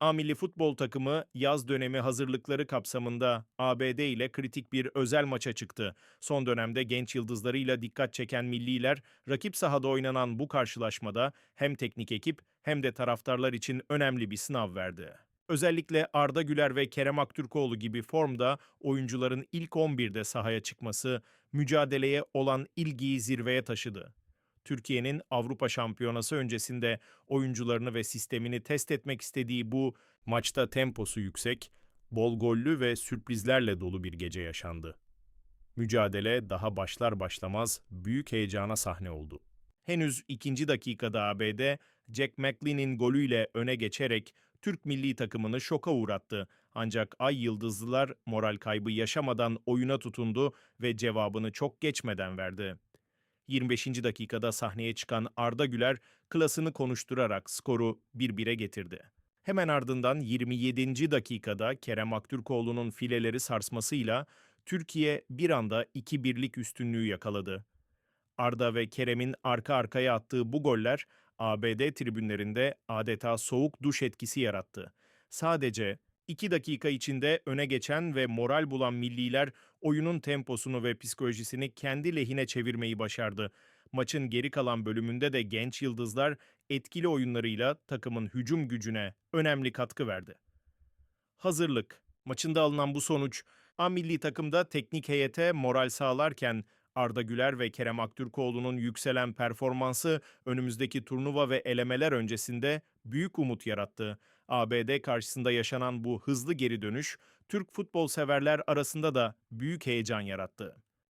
A futbol takımı yaz dönemi hazırlıkları kapsamında ABD ile kritik bir özel maça çıktı. Son dönemde genç yıldızlarıyla dikkat çeken milliler rakip sahada oynanan bu karşılaşmada hem teknik ekip hem de taraftarlar için önemli bir sınav verdi. Özellikle Arda Güler ve Kerem Aktürkoğlu gibi formda oyuncuların ilk 11'de sahaya çıkması mücadeleye olan ilgiyi zirveye taşıdı. Türkiye'nin Avrupa Şampiyonası öncesinde oyuncularını ve sistemini test etmek istediği bu maçta temposu yüksek, bol gollü ve sürprizlerle dolu bir gece yaşandı. Mücadele daha başlar başlamaz büyük heyecana sahne oldu. Henüz ikinci dakikada ABD, Jack McLean'in golüyle öne geçerek Türk milli takımını şoka uğrattı. Ancak Ay Yıldızlılar moral kaybı yaşamadan oyuna tutundu ve cevabını çok geçmeden verdi. 25. dakikada sahneye çıkan Arda Güler klasını konuşturarak skoru 1-1'e getirdi. Hemen ardından 27. dakikada Kerem Aktürkoğlu'nun fileleri sarsmasıyla Türkiye bir anda 2-1'lik üstünlüğü yakaladı. Arda ve Kerem'in arka arkaya attığı bu goller ABD tribünlerinde adeta soğuk duş etkisi yarattı. Sadece 2 dakika içinde öne geçen ve moral bulan milliler oyunun temposunu ve psikolojisini kendi lehine çevirmeyi başardı. Maçın geri kalan bölümünde de genç yıldızlar etkili oyunlarıyla takımın hücum gücüne önemli katkı verdi. Hazırlık. Maçında alınan bu sonuç A milli takımda teknik heyete moral sağlarken Arda Güler ve Kerem Aktürkoğlu'nun yükselen performansı önümüzdeki turnuva ve elemeler öncesinde büyük umut yarattı. ABD karşısında yaşanan bu hızlı geri dönüş Türk futbol severler arasında da büyük heyecan yarattı.